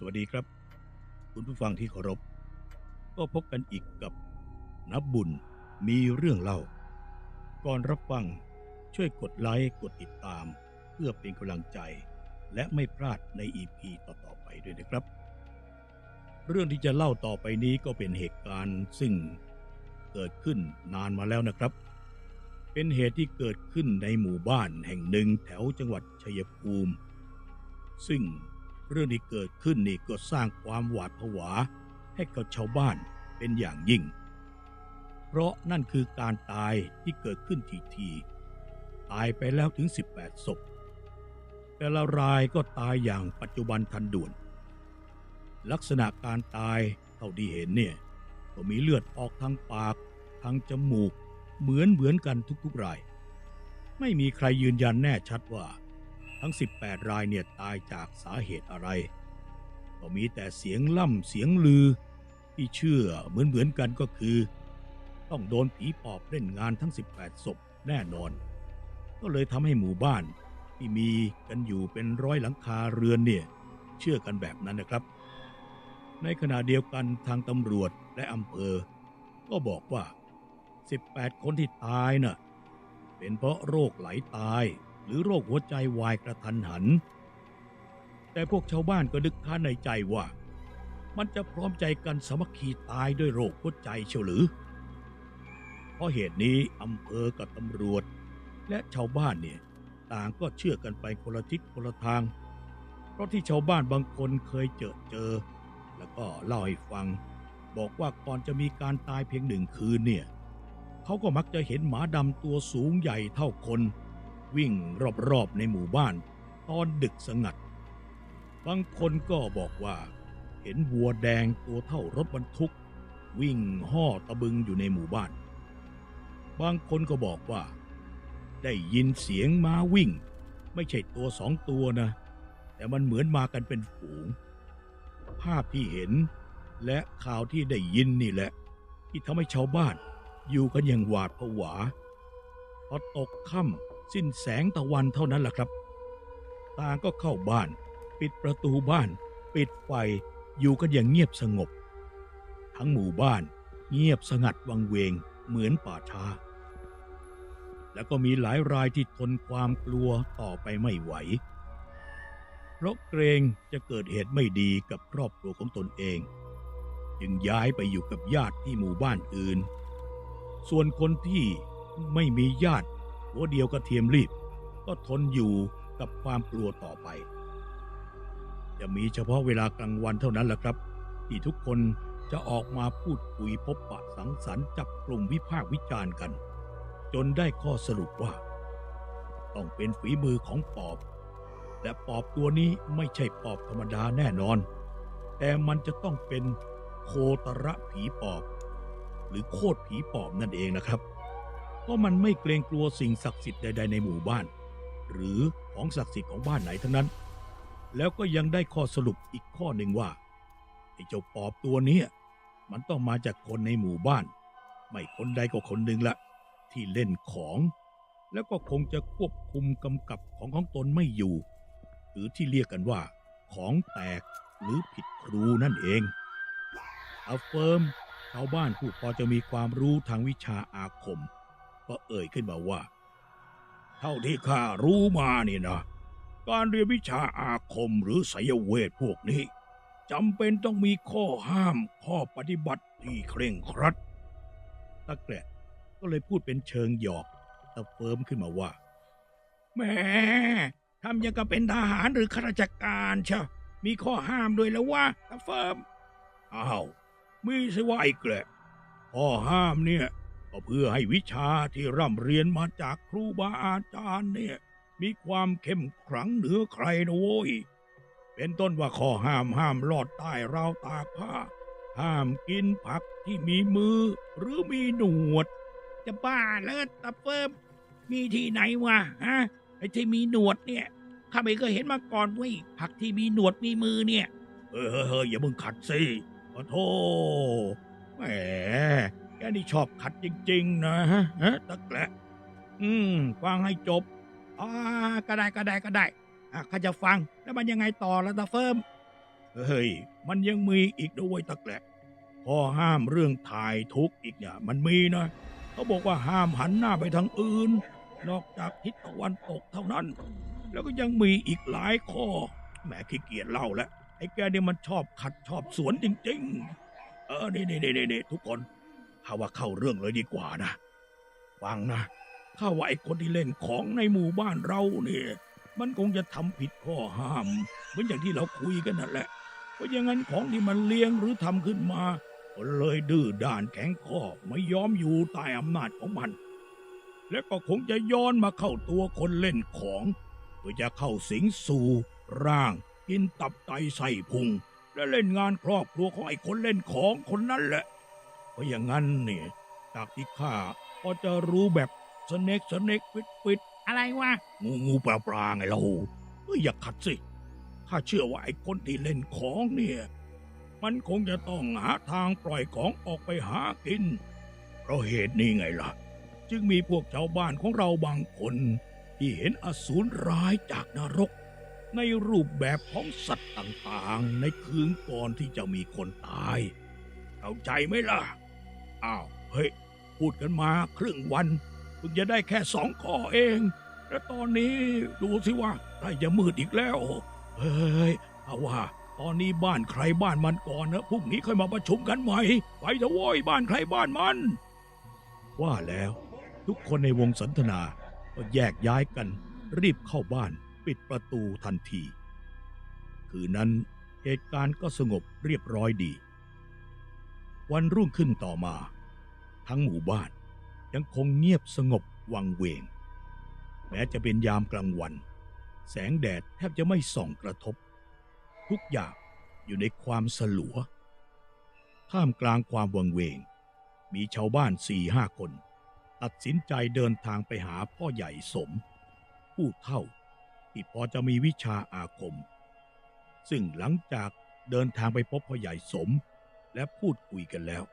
สวัสดีครับ คุณผู้ฟังที่เคารพ ก็พบกันอีกกับนับบุญมีเรื่องเล่า ก่อนรับฟังช่วยกดไลค์กดติดตาม เพื่อเป็นกำลังใจ และไม่พลาดในอีพีต่อๆไปด้วยนะครับ เรื่องที่จะเล่าต่อไปนี้ก็เป็นเหตุการณ์ซึ่งเกิดขึ้นนานมาแล้วนะครับ เป็นเหตุที่เกิดขึ้นในหมู่บ้านแห่งหนึ่งแถวจังหวัดชัยภูมิ ซึ่ง เรื่องที่เกิดขึ้นนี่ก็สร้างความหวาดผวา ให้กับชาวบ้านเป็นอย่างยิ่ง เพราะนั่นคือการตายที่เกิดขึ้นทีทีตายไปแล้วถึง 18ศพ แต่ละรายก็ตายอย่างปัจจุบันทันด่วน ลักษณะการตายเท่าที่เห็นเนี่ยก็มีเลือดออกทางปาก ทางจมูก เหมือนเหมือนกันทุกๆราย ไม่มีใครยืนยันแน่ชัดว่า ทั้ง 18 รายเนี่ยตายจากสาเหตุอะไร ก็มีแต่เสียงล่ำเสียงลือ ที่เชื่อเหมือนเหมือนๆกันก็คือ ต้องโดนผีปอบเล่นงานทั้ง 18 ศพแน่นอน ก็เลยทำให้หมู่บ้านที่มีกันอยู่เป็นร้อยหลังคาเรือนเนี่ยเชื่อกันแบบนั้นนะครับ ในขณะเดียวกันทางตำรวจและอำเภอ ก็บอกว่า 18 คนที่ตายน่ะเป็นเพราะโรคไหลตาย หรือโรคหัวใจวายกระทันหัน แต่พวกชาวบ้านก็นึกค้านในใจว่า มันจะพร้อมใจกันสมัคคีตายด้วยโรคหัวใจเชียวหรือ เพราะเหตุนี้อำเภอกับตำรวจ และชาวบ้านเนี่ยต่างก็เชื่อกันไปคนละทิศคนละทาง เพราะที่ชาวบ้านบางคนเคยเจอเจอ แล้วก็เล่าให้ฟัง บอกว่าก่อนจะมีการตายเพียงหนึ่งคืนเนี่ยเขาก็มักจะเห็นหมาดำตัวสูงใหญ่เท่าคน วิ่งรอบๆในหมู่บ้าน ตอนดึกสงัด บางคนก็บอกว่า เห็นวัวแดงตัวเท่ารถบรรทุก วิ่งห่อตะบึงอยู่ในหมู่บ้าน บางคนก็บอกว่า ได้ยินเสียงม้าวิ่ง ไม่ใช่ตัวสองตัวนะ แต่มันเหมือนมากันเป็นฝูง ภาพที่เห็นและข่าวที่ได้ยินนี่แหละ ที่ทำให้ชาวบ้านอยู่กันอย่างหวาดผวาพอตกค่ำ สิ้นแสงตะวันเท่านั้นแหละครับต่างก็เข้าบ้าน ปิดประตูบ้าน ปิดไฟอยู่กันอย่างเงียบสงบ ทั้งหมู่บ้านเงียบสงัดวังเวงเหมือนป่าช้า แล้วก็มีหลายรายที่ทนความกลัวต่อไปไม่ไหว เพราะเกรงจะเกิดเหตุไม่ดีกับครอบครัวของตนเอง จึงย้ายไปอยู่กับญาติที่หมู่บ้านอื่น ส่วนคนที่ไม่มีญาติ หัวเดียวกระเทียมรีบ ก็ทนอยู่กับความกลัวต่อไป จะมีเฉพาะเวลากลางวันเท่านั้นแหละครับ ที่ทุกคนจะออกมาพูดคุยพบปะสังสรรค์จับกลุ่มวิพากษ์วิจารณ์กัน จนได้ข้อสรุปว่า ต้องเป็นฝีมือของปอบ และปอบตัวนี้ไม่ใช่ปอบธรรมดาแน่นอน แต่มันจะต้องเป็นโคตระผีปอบ หรือโคตรผีปอบนั่นเองนะครับ เพราะมันไม่เกรงกลัวสิ่งศักดิ์สิทธิ์ใด ๆ ในหมู่บ้าน หรือของศักดิ์สิทธิ์ของบ้านไหนทั้งนั้น แล้วก็ยังได้ข้อสรุปอีกข้อหนึ่งว่าไอ้เจ้าปอบตัวนี้มันต้องมาจากคนในหมู่บ้าน ไม่คนใดก็คนหนึ่งละ ที่เล่นของ แล้วก็คงจะควบคุมกำกับของของตนไม่อยู่ หรือที่เรียกกันว่า ของแตกหรือผิดครูนั่นเองอาเฟิร์มชาวบ้านผู้พอจะมีความรู้ทางวิชาอาคม ก็เอ่ยขึ้นมาว่า เท่าที่ข้ารู้มานี่นะ การเรียนวิชาอาคมหรือไสยเวทพวกนี้จำเป็นต้องมีข้อห้ามข้อปฏิบัติที่เคร่งครัดตะแกละก็เลยพูดเป็นเชิงหยอกตะเฟิร์มขึ้นมาว่าแหมทำยังกับเป็นทหารหรือข้าราชการเชียวมีข้อห้ามด้วยแล้ววะตะเฟิร์มอ้าวมีสิว่าไอ้แกละข้อห้ามเนี่ย ก็เพื่อให้วิชาที่ร่ำเรียนมาจากครูบาอาจารย์เนี่ย มีความเข้มขลังเหนือใครนะโว้ย เป็นต้นว่าข้อห้ามห้ามลอดใต้ราวตากผ้า ห้ามกินผักที่มีมือหรือมีหนวด จะบ้าแล้วตะเฟิมมีที่ไหนวะฮะไอ้ที่มีหนวดเนี่ยข้าไม่เคยเห็นมาก่อนเว้ยผักที่มีหนวดมีมือเนี่ยเฮ้ยเฮ้ยเฮ้ยอย่ามึงขัดสิขอโทษแหม แกนี่ชอบขัดจริง ๆนะฮะฮะตะแกละอืม ฟังให้จบอ่าก็ได้ก็ได้ก็ได้อะข้าจะฟังแล้วมันยังไงต่อละตะเฟิมเอเฮ้ย มันยังมีอีกด้วยตะแกลกข้อห้ามเรื่องถ่ายทุกข์อีกเนี่ย มันมีนะเขาบอกว่าห้ามหันหน้าไปทางอื่น นอกจากทิศตะวันตกเท่านั้น แล้วก็ยังมีอีกหลายข้อแหมขี้เกียจเล่าแล้วไอ้แกเนี่ยมันชอบขัดชอบสวนจริง ๆ เออนี่นี่นี่นี่ทุกคน ข้าว่าเข้าเรื่องเลยดีกว่านะฟังนะข้าว่าไอ้คนที่เล่นของในหมู่บ้านเราเนี่ย มันคงจะทำผิดข้อห้าม เหมือนอย่างที่เราคุยกันนั่นแหละเพราะอย่างนั้นของที่มันเลี้ยงหรือทำขึ้นมาก็เลยดื้อด้านแข็งข้อไม่ยอมอยู่ใต้อำนาจของมัน และก็คงจะย้อนมาเข้าตัวคนเล่นของเพื่อจะเข้าสิงสู่ร่าง กินตับไตใส่พุง และเล่นงานครอบครัวของไอ้คนเล่นของคนนั้นแหละ ราะอย่างนั้นเนี่ยจากที่ข้าก็จะรู้แบบสเน็กสเน็กปิดปิดอะไรวะงูงูปลาปลาไงเราเฮ้ยอย่าขัดสิข้าเชื่อว่าไอ้คนที่เล่นของเนี่ย มันคงจะต้องหาทางปล่อยของออกไปหากิน เพราะเหตุนี้ไงล่ะ จึงมีพวกชาวบ้านของเราบางคน ที่เห็นอสูรร้ายจากนรก ในรูปแบบของสัตว์ต่างๆ ในคืนก่อนที่จะมีคนตาย เข้าใจไหมล่ะ อ้าวเฮ้ย พูดกันมาครึ่งวันเพิ่งจะได้แค่สองข้อเอง และตอนนี้ดูสิว่าใกล้จะมืดอีกแล้ว เฮ้ยเอาว่าตอนนี้บ้านใครบ้านมันก่อนนะพรุ่งนี้ค่อยมาประชุมกันใหม่ไปเถอะโว้ยบ้านใครบ้านมัน ว่าแล้ว ทุกคนในวงสนทนาก็แยกย้ายกัน รีบเข้าบ้าน ปิดประตูทันที คืนนั้นเหตุการณ์ก็สงบเรียบร้อยดี วันรุ่งขึ้นต่อมา ทั้งหมู่บ้านยังคงเงียบสงบวังเวง แม้จะเป็นยามกลางวัน แสงแดดแทบจะไม่ส่องกระทบ ทุกอย่างอยู่ในความสลัว ท่ามกลางความวังเวง มีชาวบ้านสี่ห้าคน ตัดสินใจเดินทางไปหาพ่อใหญ่สม ผู้เท่าที่พอจะมีวิชาอาคม ซึ่งหลังจากเดินทางไปพบพ่อใหญ่สม และพูดคุยกันแล้ว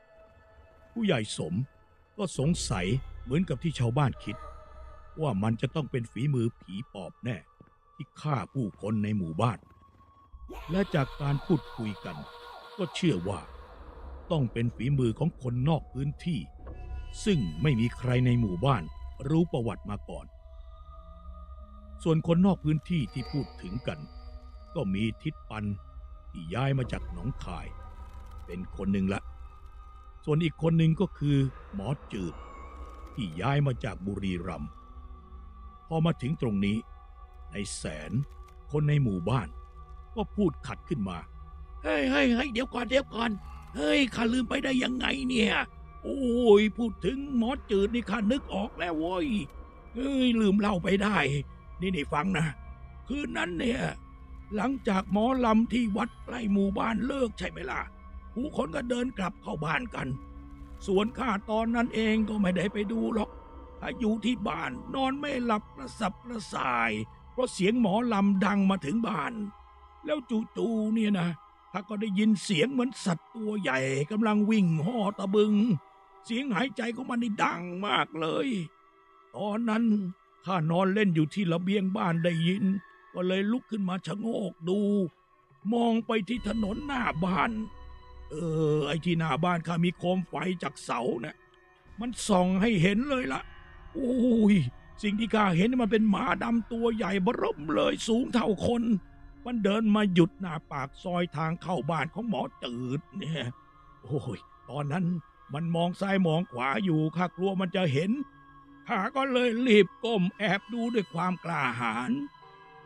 ผู้ใหญ่สมก็สงสัยเหมือนกับที่ชาวบ้านคิด ว่ามันจะต้องเป็นฝีมือผีปอบแน่ ที่ฆ่าผู้คนในหมู่บ้าน และจากการพูดคุยกัน ก็เชื่อว่า ต้องเป็นฝีมือของคนนอกพื้นที่ ซึ่งไม่มีใครในหมู่บ้านรู้ประวัติมาก่อน ส่วนคนนอกพื้นที่ที่พูดถึงกัน ก็มีทิศปันที่ย้ายมาจากหนองคาย เป็นคนหนึ่งละ ส่วนอีกคนหนึ่งก็คือหมอจืด ที่ย้ายมาจากบุรีรัมย์พอมาถึงตรงนี้ในแสนคนในหมู่บ้าน ก็พูดขัดขึ้นมา เฮ้ยเฮ้ยเฮ้ยเดี๋ยวก่อนเดี๋ยวก่อน เฮ้ยข้าลืมไปได้ยังไงเนี่ย โอ้ยพูดถึงหมอจืดนี่ข้านึกออกแล้วโว้ยเฮ้ยลืมเล่าไปได้ นี่นี่ฟังนะ คืนนั้นเนี่ย หลังจากหมอลำที่วัดใกล้หมู่บ้านเลิกใช่ไหมล่ะ ผู้คนก็เดินกลับเข้าบ้านกัน ส่วนข้าตอนนั้นเองก็ไม่ได้ไปดูหรอกถ้าอยู่ที่บ้านนอนไม่หลับกระสับกระส่าย เพราะเสียงหมอลำดังมาถึงบ้าน แล้วจู่ๆเนี่ยนะข้าก็ได้ยินเสียงเหมือนสัตว์ตัวใหญ่กำลังวิ่งห่อตะบึง เสียงหายใจของมันนี่ดังมากเลย ตอนนั้นข้านอนเล่นอยู่ที่ระเบียงบ้านได้ยิน ก็เลยลุกขึ้นมาชะโงกดู มองไปที่ถนนหน้าบ้าน ออ ไอ้ที่หน้าบ้านข้ามีโคมไฟจากเสาเนี่ยมันส่องให้เห็นเลยละโอ้ย สิ่งที่ข้าเห็นมันเป็นหมาดำตัวใหญ่บร่มเลยสูงเท่าคน มันเดินมาหยุดหน้าปากซอยทางเข้าบ้านของหมอจืดเนี่ยโอ้ย ตอนนั้นมันมองซ้ายมองขวาอยู่ข้ากลัวมันจะเห็นข้าก็เลยรีบก้มแอบดูด้วยความกล้าหาญ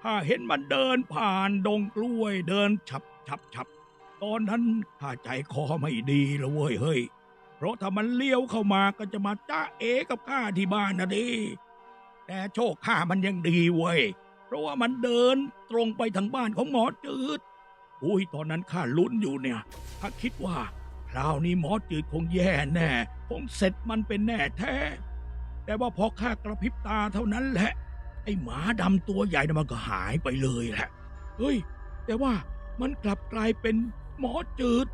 ข้าเห็นมันเดินผ่านดงกล้วยเดินฉับฉับฉับ ตอนนั้นข้าใจคอไม่ดีแล้วเว้ยเฮ้ย เพราะถ้ามันเลี้ยวเข้ามาก็จะมาจ้าเอกับข้าที่บ้านนะดิ แต่โชคข้ามันยังดีเว้ย เพราะว่ามันเดินตรงไปทางบ้านของหมอจืด อุ้ยตอนนั้นข้าลุ้นอยู่เนี่ยข้าคิดว่าคราวนี้หมอจืดคงแย่แน่ คงเสร็จมันเป็นแน่แท้ แต่ว่าพอข้ากระพริบตาเท่านั้นแหละ ไอ้หมาดำตัวใหญ่น่ะมันก็หายไปเลยแหละ เฮ้ย แต่ว่ามันกลับกลายเป็น หมอจืด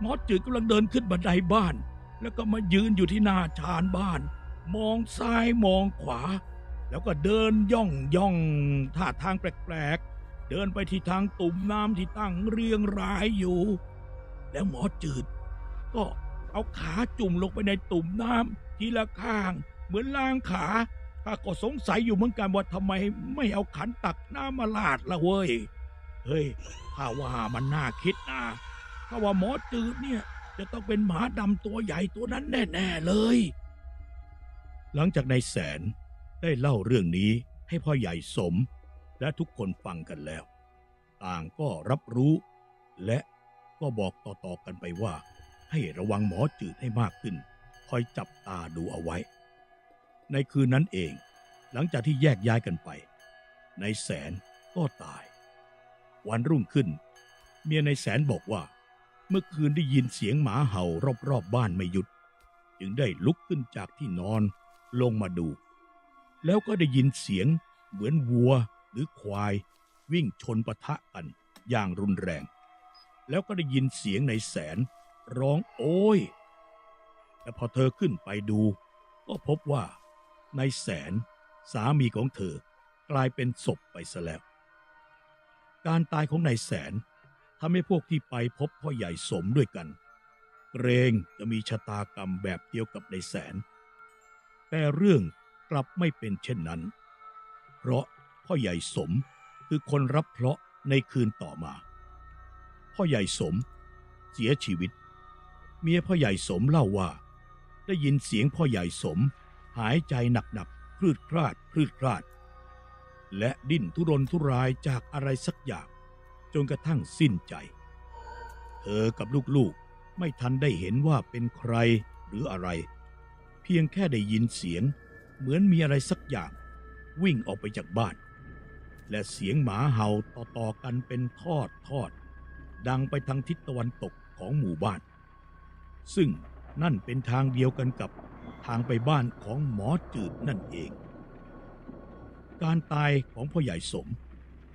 หมอจืดกำลังเดินขึ้นบันไดบ้าน แล้วก็มายืนอยู่ที่หน้าชานบ้าน มองซ้ายมองขวา แล้วก็เดินย่องย่องท่าทางแปลกๆ เดินไปที่ทางตุ่มน้ำที่ตั้งเรียงรายอยู่ แล้วหมอจืด ก็เอาขาจุ่มลงไปในตุ่มน้ำทีละข้าง เหมือนล้างขาข้าก็สงสัยอยู่เหมือนกันว่าทำไมไม่เอาขันตักน้ำมาลาดละเว้ย เฮ้ยข้าว่ามันน่าคิดนะข้าว่าหมอจืดเนี่ย จะต้องเป็นหมาดำตัวใหญ่ตัวนั้นแน่ๆเลย หลังจากนายแสนได้เล่าเรื่องนี้ให้พ่อใหญ่สม และทุกคนฟังกันแล้ว ต่างก็รับรู้ และก็บอกต่อๆกันไปว่า ให้ระวังหมอจืดให้มากขึ้น คอยจับตาดูเอาไว้ ในคืนนั้นเอง หลังจากที่แยกย้ายกันไปนายแสนก็ตาย วันรุ่งขึ้น เมียในแสนบอกว่า เมื่อคืนได้ยินเสียงหมาเห่ารอบๆบบ้านไม่หยุด จึงได้ลุกขึ้นจากที่นอนลงมาดู แล้วก็ได้ยินเสียงเหมือนวัวหรือควาย วิ่งชนปะทะกันอย่างรุนแรง แล้วก็ได้ยินเสียงในแสนร้องโอ้ยแต่พอเธอขึ้นไปดู ก็พบว่าในแสนสามีของเธอกลายเป็นศพไปซะแล้ว การตายของนายแสนทำให้พวกที่ไปพบพ่อใหญ่สมด้วยกัน เกรงจะมีชะตากรรมแบบเดียวกับนายแสน แต่เรื่องกลับไม่เป็นเช่นนั้น เพราะพ่อใหญ่สมคือคนรับเคราะห์ในคืนต่อมา พ่อใหญ่สมเสียชีวิต เมียพ่อใหญ่สมเล่าว่า ได้ยินเสียงพ่อใหญ่สม หายใจหนักๆคลืดคลาดคลืดคลาด และดิ้นทุรนทุรายจากอะไรสักอย่าง จนกระทั่งสิ้นใจ เธอกับลูกๆไม่ทันได้เห็นว่าเป็นใครหรืออะไร เพียงแค่ได้ยินเสียง เหมือนมีอะไรสักอย่าง วิ่งออกไปจากบ้าน และเสียงหมาเห่าต่อๆกันเป็นทอดทอด ดังไปทางทิศตะวันตกของหมู่บ้าน ซึ่งนั่นเป็นทางเดียวกันกับทางไปบ้านของหมอจืดนั่นเอง การตายของพ่อใหญ่สม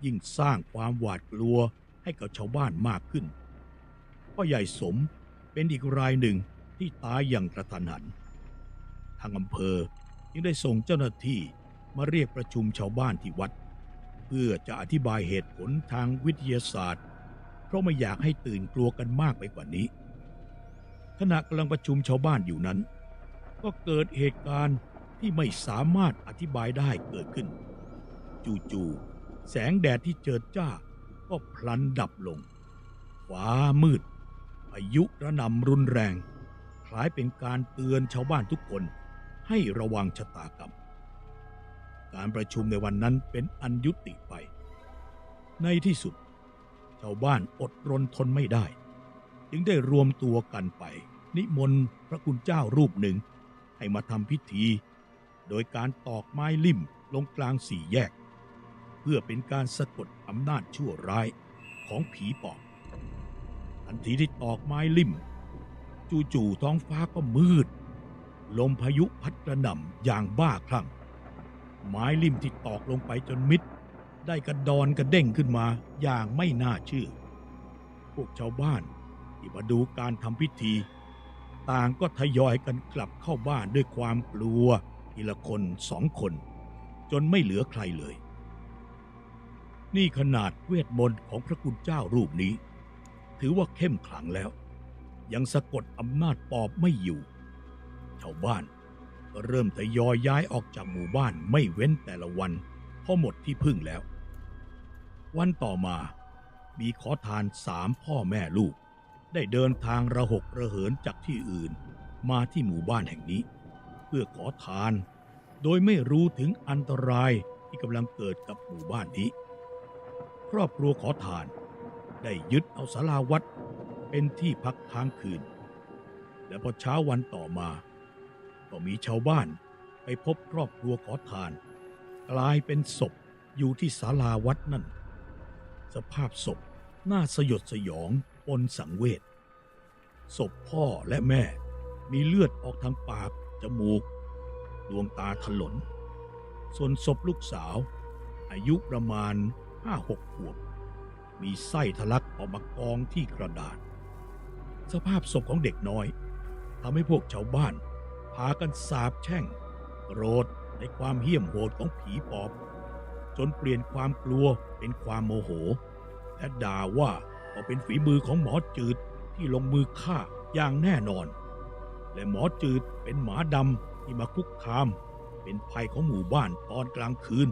ยิ่งสร้างความหวาดกลัวให้กับชาวบ้านมากขึ้น พ่อใหญ่สมเป็นอีกรายหนึ่งที่ตายอย่างกระทันหัน ทางอำเภอยังได้ส่งเจ้าหน้าที่มาเรียกประชุมชาวบ้านที่วัด เพื่อจะอธิบายเหตุผลทางวิทยาศาสตร์ เพราะไม่อยากให้ตื่นกลัวกันมากไปกว่านี้ ขณะกำลังประชุมชาวบ้านอยู่นั้น ก็เกิดเหตุการณ์ที่ไม่สามารถอธิบายได้เกิดขึ้น จู่ๆแสงแดดที่เจิดจ้า ก็พลันดับลง ฟ้ามืดพายุระนำรุนแรง คล้ายเป็นการเตือนชาวบ้านทุกคนให้ระวังชะตากรรม การประชุมในวันนั้นเป็นอันยุติไป ในที่สุด ชาวบ้านอดรนทนไม่ได้ จึงได้รวมตัวกันไป นิมนต์พระคุณเจ้ารูปหนึ่ง ให้มาทำพิธี โดยการตอกไม้ลิ่มลงกลางสี่แยก พื่อเป็นการสะกดอำนาจชั่วร้ายของผีปอบทันทีที่ตอกไม้ลิ่ม จู่ๆท้องฟ้าก็มืด ลมพายุพัดกระหน่ำอย่างบ้าคลั่ง ไม้ลิ่มที่ตอกลงไปจนมิด ได้กระดอนกระเด้งขึ้นมาอย่างไม่น่าเชื่อ พวกชาวบ้านที่มาดูการทำพิธี ต่างก็ทยอยกันกลับเข้าบ้านด้วยความกลัวทีละคนสองคน จนไม่เหลือใครเลย นี่ขนาดเวทมนต์ของพระคุณเจ้ารูปนี้ ถือว่าเข้มขลังแล้ว ยังสะกดอำนาจปอบไม่อยู่ ชาวบ้านก็เริ่มทยอยย้ายออกจากหมู่บ้านไม่เว้นแต่ละวันเพราะหมดที่พึ่งแล้ว วันต่อมามีขอทานสามพ่อแม่ลูก ได้เดินทางระหกระเหินจากที่อื่นมาที่หมู่บ้านแห่งนี้ เพื่อขอทาน โดยไม่รู้ถึงอันตรายที่กำลังเกิดกับหมู่บ้านนี้ รอบครัวขอทาน ได้ยึดเอาศาลาวัดเป็นที่พักค้างคืน และพอเช้าวันต่อมา ก็มีชาวบ้านไปพบครอบครัวขอทาน กลายเป็นศพอยู่ที่ศาลาวัดนั่น สภาพศพน่าสยดสยองปนสังเวชศพพ่อและแม่มีเลือดออกทางปาก จมูก ดวงตาถลน ส่วนศพลูกสาว อายุประมาณ ห้าหกขวบ มีไส้ทะลักออกมากองที่กระดาษ สภาพศพของเด็กน้อยทำให้พวกชาวบ้าน พากันสาบแช่งโกรธในความเหี้ยมโหดของผีปอบ จนเปลี่ยนความกลัวเป็นความโมโห และด่าว่าก็เป็นฝีมือของหมอจืดที่ลงมือฆ่าอย่างแน่นอน และหมอจืดเป็นหมาดำที่มาคุกคาม เป็นภัยของหมู่บ้านตอนกลางคืน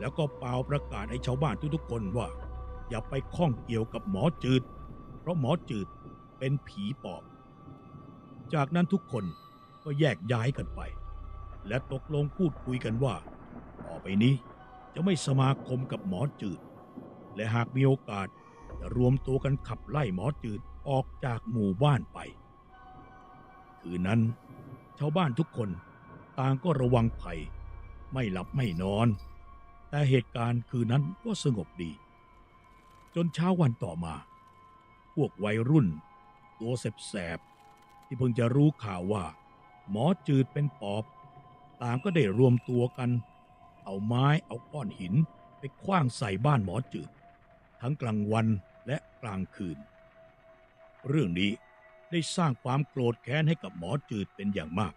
แล้วก็เป่าประกาศให้ชาวบ้านทุกๆคนว่า อย่าไปข้องเกี่ยวกับหมอจืด เพราะหมอจืดเป็นผีปอบ จากนั้นทุกคนก็แยกย้ายกันไป และตกลงพูดคุยกันว่า ต่อไปนี้จะไม่สมาคมกับหมอจืด และหากมีโอกาสจะรวมตัวกันขับไล่หมอจืดออกจากหมู่บ้านไป คืนนั้น ชาวบ้านทุกคนต่างก็ระวังภัย ไม่หลับไม่นอน แต่เหตุการณ์คืนนั้นก็สงบดี จนเช้าวันต่อมา พวกวัยรุ่น ตัวแสบๆที่เพิ่งจะรู้ข่าวว่า หมอจืดเป็นปอบ ต่างก็ได้รวมตัวกัน เอาไม้เอาก้อนหินไปคว้างใส่บ้านหมอจืด ทั้งกลางวันและกลางคืน เรื่องนี้ได้สร้างความโกรธแค้นให้กับหมอจืดเป็นอย่างมาก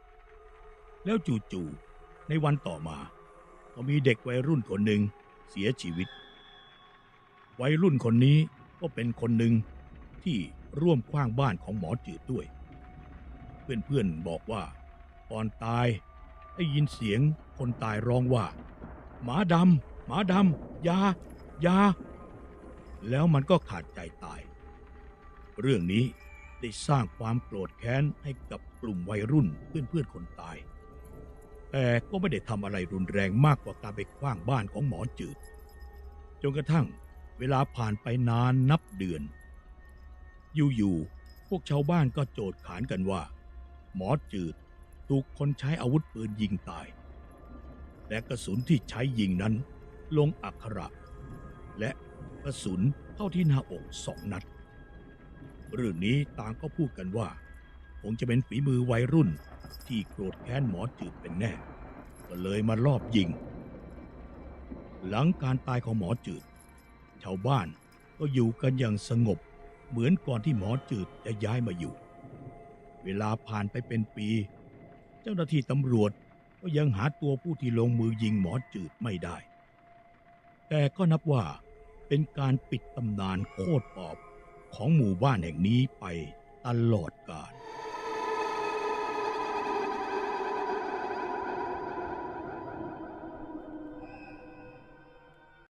แล้วจู่ๆในวันต่อมา ก็มีเด็กวัยรุ่นคนหนึ่งเสียชีวิต วัยรุ่นคนนี้ก็เป็นคนหนึ่งที่ร่วมคว้างบ้านของหมอจืดด้วย เพื่อนๆบอกว่าก่อนตายได้ยินเสียงคนตายร้องว่า หมาดำหมาดำยายา แล้วมันก็ขาดใจตาย เรื่องนี้ได้สร้างความโกรธแค้นให้กับกลุ่มวัยรุ่นเพื่อนๆคนตาย แต่ก็ไม่ได้ทำอะไรรุนแรงมากกว่าการไปคว้างบ้านของหมอจืด จนกระทั่งเวลาผ่านไปนานนับเดือน อยู่ๆ พวกชาวบ้านก็โจดขานกันว่า หมอจืดถูกคนใช้อาวุธปืนยิงตาย และกระสุนที่ใช้ยิงนั้น ลงอักขระ และกระสุนเข้าที่หน้าอกสองนัด เรื่องนี้ต่างก็พูดกันว่า คงจะเป็นฝีมือวัยรุ่น ที่โกรธแค้นหมอจืดเป็นแน่ ก็เลยมาลอบยิง หลังการตายของหมอจืด ชาวบ้านก็อยู่กันอย่างสงบ เหมือนก่อนที่หมอจืดจะย้ายมาอยู่ เวลาผ่านไปเป็นปี เจ้าหน้าที่ตำรวจก็ยังหาตัวผู้ที่ลงมือยิงหมอจืดไม่ได้ แต่ก็นับว่าเป็นการปิดตำนานโคตรปอบของหมู่บ้านแห่งนี้ไปตลอดกาล